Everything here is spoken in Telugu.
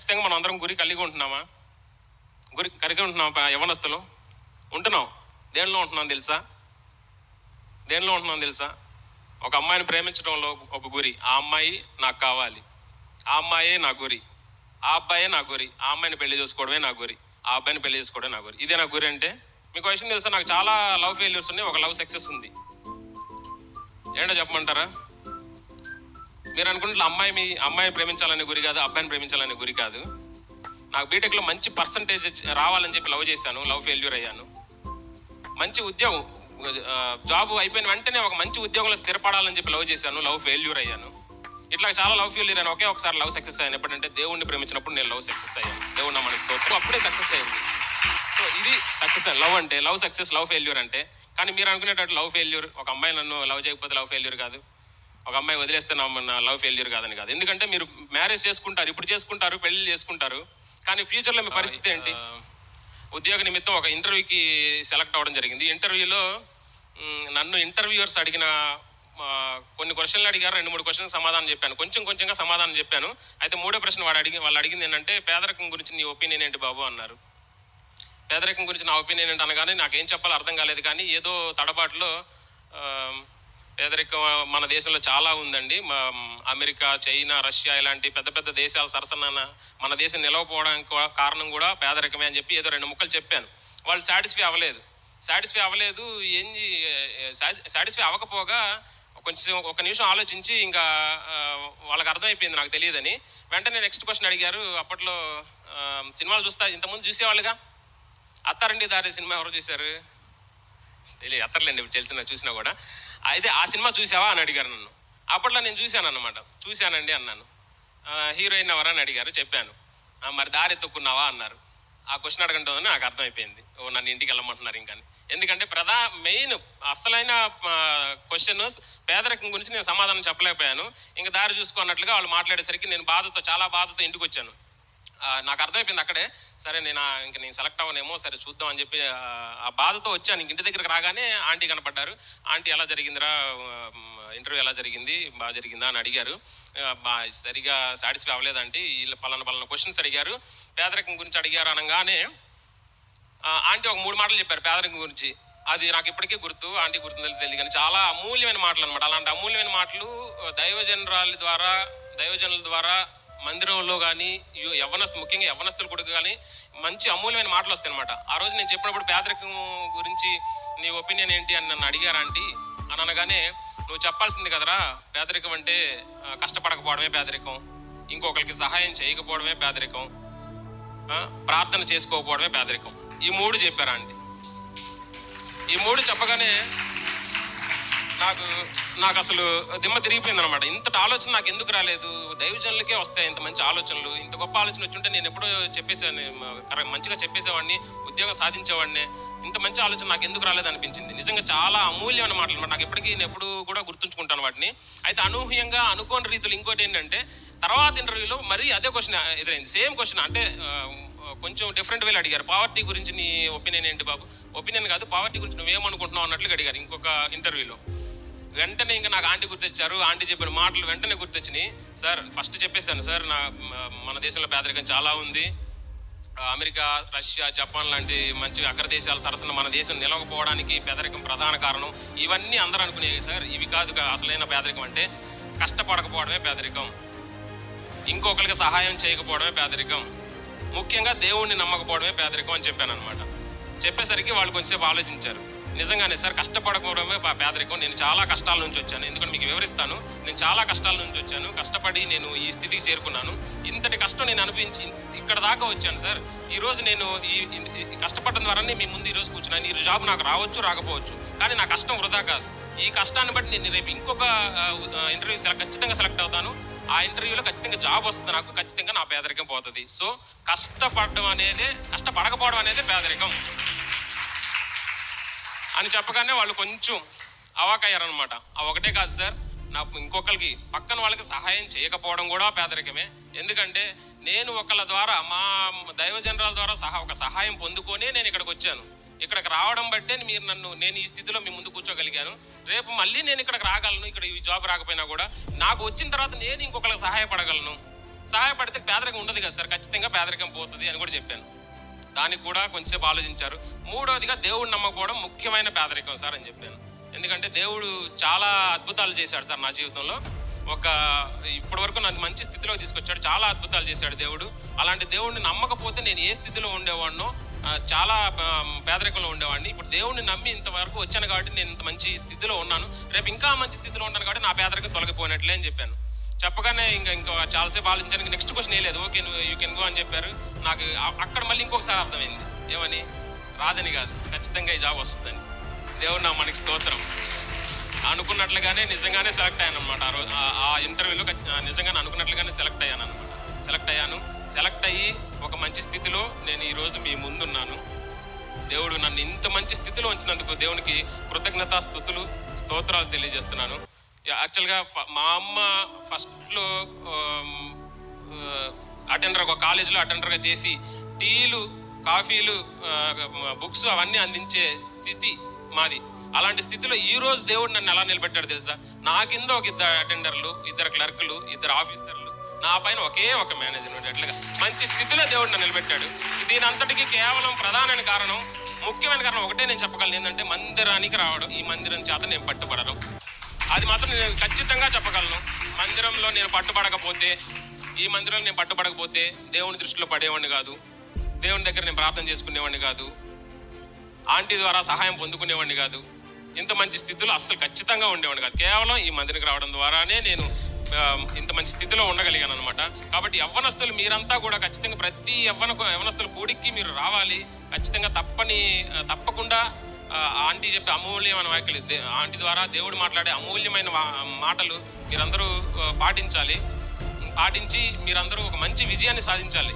ఖచ్చితంగా మనం అందరం గురి కలిగి ఉంటున్నామా? గురి కలిగి ఉంటున్నామా యవనస్తులు? ఉంటున్నాం. దేనిలో ఉంటున్నాం తెలుసా? దేనిలో ఉంటున్నాం తెలుసా? ఒక అమ్మాయిని ప్రేమించడంలో ఒక గురి. ఆ అమ్మాయి నాకు కావాలి. ఆ అమ్మాయే నా గురి. ఆ అబ్బాయే నా గురి. ఆ అమ్మాయిని పెళ్ళి చేసుకోవడమే నా గురి. ఆ అబ్బాయిని పెళ్ళి చేసుకోవడమే నా గురి. ఇదే నా గురి అంటే మీకు ఒక విషయం తెలుసా? నాకు చాలా లవ్ ఫెయిల్యూర్స్ ఉన్నాయి. ఒక లవ్ సక్సెస్ ఉంది. ఏంటో చెప్పమంటారా? మీరు అనుకుంటే అమ్మాయి మీ అమ్మాయిని ప్రేమించాలనే గురి కాదు అబ్బాయిని ప్రేమించాలనే గురి కాదు. నాకు బీటెక్లో మంచి పర్సంటేజ్ రావాలని చెప్పి లవ్ చేశాను లవ్ ఫెయిల్యూర్ అయ్యాను. మంచి ఉద్యోగం జాబ్ అయిపోయిన వెంటనే ఒక మంచి ఉద్యోగంలో స్థిరపడాలని చెప్పి లవ్ చేశాను లవ్ ఫెయిల్యూర్ అయ్యాను. ఇట్లా చాలా లవ్ ఫెయిల్యూర్ అయ్యాను ఒకే ఒకసారి లవ్ సక్సెస్ అయ్యాను. ఎప్పుడంటే దేవుణ్ణి ప్రేమించినప్పుడు నేను లవ్ సక్సెస్ అయ్యాను. దేవుడు నా మనసుతో అప్పుడే సక్సెస్ అయింది. సో ఇది సక్సెస్ లవ్ అంటే లవ్ సక్సెస్ లవ్ ఫెయిల్యూర్ అంటే. కానీ మీరు అనుకునేటట్టు లవ్ ఫెయిల్యూర్ ఒక అమ్మాయి నన్ను లవ్ చేయకపోతే లవ్ ఫెయిల్యూర్ కాదు. ఒక అమ్మాయి వదిలేస్తే నా నా లవ్ ఫెయిల్యూర్ కాదని కాదు. ఎందుకంటే మీరు మ్యారేజ్ చేసుకుంటారు ఇప్పుడు చేసుకుంటారు పెళ్ళి చేసుకుంటారు. కానీ ఫ్యూచర్లో మీ పరిస్థితి ఏంటి? ఉద్యోగ నిమిత్తం ఒక ఇంటర్వ్యూకి సెలెక్ట్ అవ్వడం జరిగింది. ఇంటర్వ్యూలో నన్ను ఇంటర్వ్యూయర్స్ అడిగిన కొన్ని క్వశ్చన్లు అడిగారు రెండు మూడు క్వశ్చన్ సమాధానం చెప్పాను. కొంచెం కొంచెంగా సమాధానం చెప్పాను. అయితే మూడో ప్రశ్న వాడు అడిగి వాళ్ళు అడిగింది ఏంటంటే పేదరికం గురించి నీ ఒపీనియన్ ఏంటి బాబు? అన్నారు. పేదరికం గురించి నా ఒపీనియన్ ఏంటి? అనగానే నాకేం చెప్పాలో అర్థం కాలేదు. కానీ ఏదో తడబాటులో పేదరికం మన దేశంలో చాలా ఉందండి. మా- అమెరికా చైనా రష్యా ఇలాంటి పెద్ద పెద్ద దేశాల సరసన మన దేశం నిలవపోవడానికి కారణం కూడా పేదరికమే అని చెప్పి ఏదో రెండు ముక్కలు చెప్పాను. వాళ్ళు సాటిస్ఫై అవ్వలేదు. సాటిస్ఫై అవ్వలేదు ఏం సాటిస్ఫై అవ్వకపోగా కొంచెం ఒక నిమిషం ఆలోచించి ఇంకా వాళ్ళకి అర్థమైపోయింది నాకు తెలియదని. వెంటనే నెక్స్ట్ క్వశ్చన్ అడిగారు అప్పట్లో సినిమాలు చూస్తా ఇంతకుముందు చూసేవాళ్ళుగా? అత్తారండి దారి సినిమా ఎవరు చూశారు? తెలియదు ఎత్తర్లేండి తెలిసిన చూసినా కూడా. అయితే ఆ సినిమా చూసావా అని అడిగారు నన్ను. అప్పట్లో నేను చూశాను అనమాట చూశానండి అన్నాను. హీరోయిన్ ఎవరని అడిగారు చెప్పాను. మరి దారి ఎత్తుక్కున్నావా అన్నారు. ఆ క్వశ్చన్ అడగంటుందని నాకు అర్థమైపోయింది. ఓ నన్ను ఇంటికి వెళ్ళమంటున్నారు ఇంకా అని. ఎందుకంటే ప్రధా మెయిన్ అసలైన క్వశ్చన్ పేదరికం గురించి నేను సమాధానం చెప్పలేకపోయాను. ఇంకా దారి చూసుకున్నట్లుగా వాళ్ళు మాట్లాడేసరికి నేను బాధతో చాలా బాధతో ఇంటికి వచ్చాను. నాకు అర్థమైపోయింది అక్కడే. సరే నేను ఇంక నేను సెలెక్ట్ అవ్వనేమో సరే చూద్దాం అని చెప్పి ఆ, బాధతో వచ్చాను ఇంక ఇంటి దగ్గరికి రాగానే ఆంటీ కనపడ్డారు. ఆంటీ ఎలా జరిగిందిరా? ఇంటర్వ్యూ ఎలా జరిగింది? బాగా జరిగిందా? అని అడిగారు. సరిగా సాటిస్ఫై అవ్వలేదంటే వీళ్ళు పలానా పలానా క్వశ్చన్స్ అడిగారు. పేదరికం గురించి అడిగారు అనగానే ఆంటీ ఒక మూడు మాటలు చెప్పారు పేదరికం గురించి. అది నాకు ఇప్పటికీ గుర్తు. ఆంటీ గుర్తుందో తెలియదు కానీ చాలా అమూల్యమైన మాటలు అనమాట అలాంటి అమూల్యమైన మాటలు దైవజనరాలు దైవజనరాల ద్వారా దైవజనుల ద్వారా మందిరంలో కానీ యవనస్తు ముఖ్యంగా యవనస్తుల కొడుకు కానీ మంచి అమూల్యమైన మాటలు వస్తాయి అనమాట ఆ రోజు నేను చెప్పినప్పుడు పేదరికం గురించి నీ ఒపీనియన్ ఏంటి అని నన్ను అడిగారా ఆంటీ? అని అనగానే నువ్వు చెప్పాల్సింది కదరా పేదరికం అంటే కష్టపడకపోవడమే పేదరికం. ఇంకొకరికి సహాయం చేయకపోవడమే పేదరికం. ప్రార్థన చేసుకోకపోవడమే పేదరికం. ఈ మూడు చెప్పారా అండి ఈ మూడు చెప్పగానే నాకు నాకు అసలు దిమ్మ తిరిగిపోయింది అనమాట ఇంతటి ఆలోచన నాకు ఎందుకు రాలేదు? దైవజనులకే వస్తాయి ఇంత మంచి ఆలోచనలు. ఇంత గొప్ప ఆలోచన వచ్చుంటే నేను ఎప్పుడో చెప్పేసాను మంచిగా చెప్పేసేవాడిని ఉద్యోగం సాధించేవాడిని. ఇంత మంచి ఆలోచన నాకు ఎందుకు రాలేదు అనిపించింది. నిజంగా చాలా అమూల్యమైన మాటలు అనమాట నాకు ఎప్పటికీ నేను ఎప్పుడు కూడా గుర్తుంచుకుంటాను వాటిని. అయితే అనూహ్యంగా అనుకోని రీతిలో ఇంకోటి ఏంటంటే తర్వాత ఇంటర్వ్యూలో మరీ అదే క్వశ్చన్ ఎదురైంది. సేమ్ క్వశ్చన్ అంటే కొంచెం డిఫరెంట్ వేలు అడిగారు. పావర్టీ గురించి నీ ఒపీనియన్ ఏంటి బాబు? ఒపీనియన్ కాదు పావర్టీ గురించి నువ్వేమనుకుంటున్నావు అన్నట్లుగా అడిగారు ఇంకొక ఇంటర్వ్యూలో. వెంటనే ఇంకా నాకు ఆంటీ గుర్తొచ్చారు. ఆంటీ చెప్పిన మాటలు వెంటనే గుర్తొచ్చినాయి. సార్ ఫస్ట్ చెప్పేశాను సార్ నా మన దేశంలో పేదరికం చాలా ఉంది. అమెరికా రష్యా జపాన్ లాంటి మంచి అగ్రదేశాల సరసన మన దేశం నిలవకపోవడానికి పేదరికం ప్రధాన కారణం. ఇవన్నీ అందరూ అనుకునేవి సార్. ఇవి కాదు అసలైన పేదరికం అంటే కష్టపడకపోవడమే పేదరికం. ఇంకొకరికి సహాయం చేయకపోవడమే పేదరికం. ముఖ్యంగా దేవుణ్ణి నమ్మకపోవడమే పేదరికం అని చెప్పాను అనమాట చెప్పేసరికి వాళ్ళు కొంచెంసేపు ఆలోచించారు. నిజంగానే సార్ కష్టపడకపోవడమే పేదరికం నేను చాలా కష్టాల నుంచి వచ్చాను. ఎందుకంటే మీకు వివరిస్తాను నేను చాలా కష్టాల నుంచి వచ్చాను. కష్టపడి నేను ఈ స్థితికి చేరుకున్నాను. ఇంతటి కష్టం నేను అనిపించి ఇక్కడ దాకా వచ్చాను సార్. ఈరోజు నేను ఈ కష్టపడడం ద్వారానే మీ ముందు ఈరోజు కూర్చున్నాను. ఈ జాబ్ నాకు రావచ్చు రాకపోవచ్చు కానీ నా కష్టం వృధా కాదు. ఈ కష్టాన్ని బట్టి నేను రేపు ఇంకొక ఇంటర్వ్యూ సెలెక్ట్ ఖచ్చితంగా సెలెక్ట్ అవుతాను. ఆ ఇంటర్వ్యూలో ఖచ్చితంగా జాబ్ వస్తుంది నాకు. ఖచ్చితంగా నా పేదరికం పోతుంది. సో కష్టపడడం అనేది కష్టపడకపోవడం అనేది పేదరికం అని చెప్పగానే వాళ్ళు కొంచెం అవాకయ్యారనమాట ఆ ఒకటే కాదు సార్ నాకు ఇంకొకరికి పక్కన వాళ్ళకి సహాయం చేయకపోవడం కూడా పేదరికమే. ఎందుకంటే నేను ఒకళ్ళ ద్వారా మా దైవజనరాల ద్వారా సహా ఒక సహాయం పొందుకొనే నేను ఇక్కడికి వచ్చాను. ఇక్కడికి రావడం బట్టే మీరు నన్ను నేను ఈ స్థితిలో మీ ముందు కూర్చోగలిగాను. రేపు మళ్ళీ నేను ఇక్కడికి రాగలను ఇక్కడ ఈ జాబ్ రాకపోయినా కూడా. నాకు వచ్చిన తర్వాత నేను ఇంకొకరికి సహాయపడగలను. సహాయపడితే పేదరికం ఉండదు కదా సార్ ఖచ్చితంగా పేదరికం పోతుంది అని కూడా చెప్పాను. దానికి కూడా కొంచెంసేపు ఆలోచించారు. మూడవదిగా దేవుడు నమ్మకపోవడం ముఖ్యమైన పేదరికం సార్ అని చెప్పాను. ఎందుకంటే దేవుడు చాలా అద్భుతాలు చేశాడు సార్ నా జీవితంలో. ఒక ఇప్పటి వరకు నన్ను మంచి స్థితిలో తీసుకొచ్చాడు. చాలా అద్భుతాలు చేశాడు దేవుడు. అలాంటి దేవుడిని నమ్మకపోతే నేను ఏ స్థితిలో ఉండేవాడినో చాలా పేదరికంలో ఉండేవాడిని. ఇప్పుడు దేవుడిని నమ్మి ఇంతవరకు వచ్చాను కాబట్టి నేను ఇంత మంచి స్థితిలో ఉన్నాను. రేపు ఇంకా మంచి స్థితిలో ఉన్నాను కాబట్టి నా పేదరికం తొలగిపోయినట్లే అని చెప్పాను. చెప్పగానే ఇంకా ఇంకా చాలాసేపు ఆలోచించాను నెక్స్ట్ క్వశ్చన్ వేయలేదు. ఓకే నువ్వు యూ కెన్ గో అని చెప్పారు. నాకు అక్కడ మళ్ళీ ఇంకొకసారి అర్థమైంది. ఏమని? రాదని కాదు. ఖచ్చితంగా ఈ జాబ్ వస్తుందని. దేవుడు నా మనకి స్తోత్రం. అనుకున్నట్లుగానే నిజంగానే సెలెక్ట్ అయ్యాను అనమాట ఆ రోజు ఆ- ఇంటర్వ్యూలో నిజంగానే అనుకున్నట్లుగానే సెలెక్ట్ అయ్యాను అనమాట సెలెక్ట్ అయ్యాను. సెలెక్ట్ అయ్యి ఒక మంచి స్థితిలో నేను ఈరోజు మీ ముందున్నాను. దేవుడు నన్ను ఇంత మంచి స్థితిలో ఉంచినందుకు దేవునికి కృతజ్ఞతా స్థుతులు స్తోత్రాలు తెలియజేస్తున్నాను. యాక్చువల్గా మా అమ్మ ఫస్ట్లో అటెండర్ ఒక కాలేజీలో అటెండర్గా చేసి టీలు కాఫీలు బుక్స్ అవన్నీ అందించే స్థితి మాది. అలాంటి స్థితిలో ఈ రోజు దేవుడు నన్ను ఎలా నిలబెట్టాడు తెలుసా? నా కింద ఒక ఇద్దరు అటెండర్లు ఇద్దరు క్లర్కులు ఇద్దరు ఆఫీసర్లు నా పైన ఒకే ఒక మేనేజర్ అట్లుగా మంచి స్థితిలో దేవుడు నన్ను నిలబెట్టాడు. దీని అంతటికి కేవలం ప్రధానమైన కారణం ముఖ్యమైన కారణం ఒకటే నేను చెప్పగలను. ఏంటంటే మందిరానికి రావడం. ఈ మందిరం చేత నేను పట్టుబడడం అది మాత్రం నేను ఖచ్చితంగా చెప్పగలను. మందిరంలో నేను పట్టుబడకపోతే ఈ మందిరంలో నేను పట్టుబడకపోతే దేవుని దృష్టిలో పడేవాడిని కాదు. దేవుని దగ్గర నేను ప్రార్థన చేసుకునేవాడిని కాదు. ఆంటీ ద్వారా సహాయం పొందుకునేవాడిని కాదు. ఇంత మంచి స్థితిలో అస్సలు ఖచ్చితంగా ఉండేవాడిని కాదు. కేవలం ఈ మందిరికి రావడం ద్వారానే నేను ఇంత మంచి స్థితిలో ఉండగలిగాను అనమాట కాబట్టి యవ్వనస్తులు మీరంతా కూడా ఖచ్చితంగా ప్రతి యవ్వన యవ్వనస్తుల కూడికి మీరు రావాలి. ఖచ్చితంగా తప్పని తప్పకుండా ఆంటీ చెప్పే అమూల్యమైన వ్యాఖ్యలు. ఆంటీ ద్వారా దేవుడు మాట్లాడే అమూల్యమైన మాటలు మీరందరూ పాటించాలి. పాటించి మీరందరూ ఒక మంచి విజయాన్ని సాధించాలి.